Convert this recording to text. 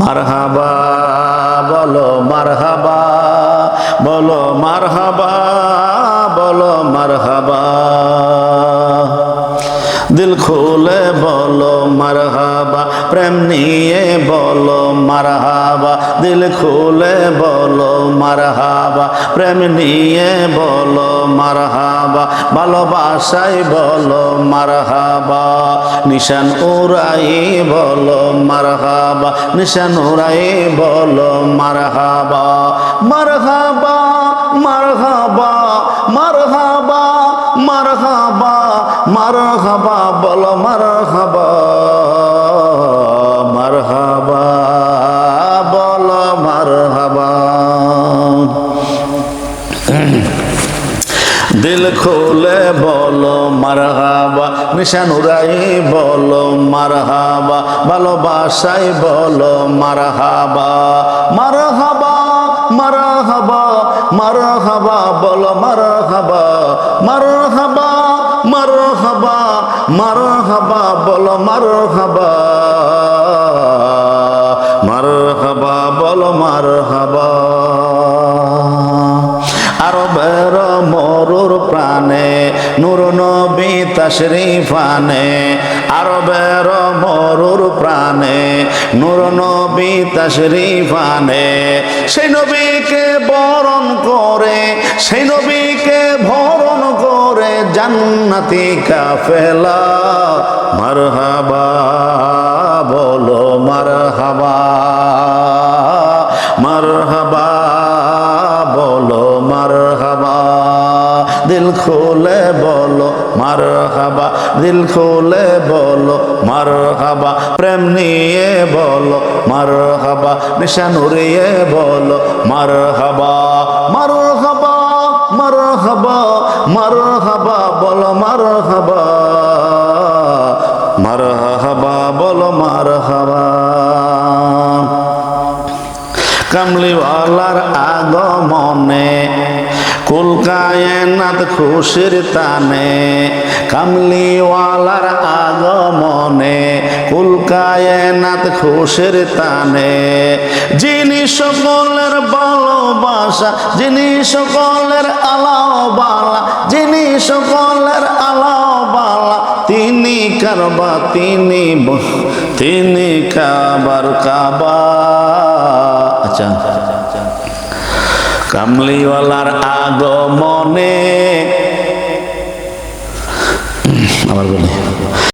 মারহাবা, বলো মারহাবা বলো মারহাবা বলো মারহাবা। দিল খুলে বলো মারহাবা, প্রেম নিয়ে বলো মারহাবা। দিল খুলে বলো মারহাবা, প্রেম নিয়ে বলো মারহাবা। ভালোবাসাই বলো মারহাবা, নিশান উড়াই বলো উড়াই বলো মারহাবা মারহাবা মারহাবা মারহাবা মারহাবা মারহাবা বল মারহাবা মারহাবা বল মারহাবা। দিল খোলে বলো, মারহাবা। নিশান উড়াই বলো, মারহাবা। ভালোবাসাই বলো, মারহাবা। মারহাবা মারহাবা মারহাবা, বলো, মারহাবা। মারহাবা মারহাবা মারহাবা, বলো, মারহাবা। মারহাবা, বলো, মারহাবা। নূর নবী তশরিফানে, আরবের মরুর প্রাণে, নূর নবী তশরিফানে। সেই নবীকে বরণ করে, সেই নবীকে ভরণ করে জান্নাতি কাফেলা। মারহাবা, বলো মারহাবা মারহাবা, বলো মারহাবা। দিল খুলে বলো, মারহাবা। দিল খুলে বলো, মারহাবা। প্রেম নিয়ে বলো, মারহাবা। নিশান উড়িয়ে বলো, মারহাবা। মারহাবা মারহাবা মারহাবা, বলো মারহাবা। মারহাবা, বলো মারহাবা। কামলিওয়ালার আগমনে কুলকায়নাথ খুশির তানে কামলিওয়ালার আগমনে কুলকায়নাথ খুশির তানে। যিনি সকলের ভালোবাসা, যিনি সকলের আলাওবালা, যিনি সকলের আলাওবালা, তিনি কারবা, তিনি তিনি কাবার কাবা। কামলিওয়ালার আগমনে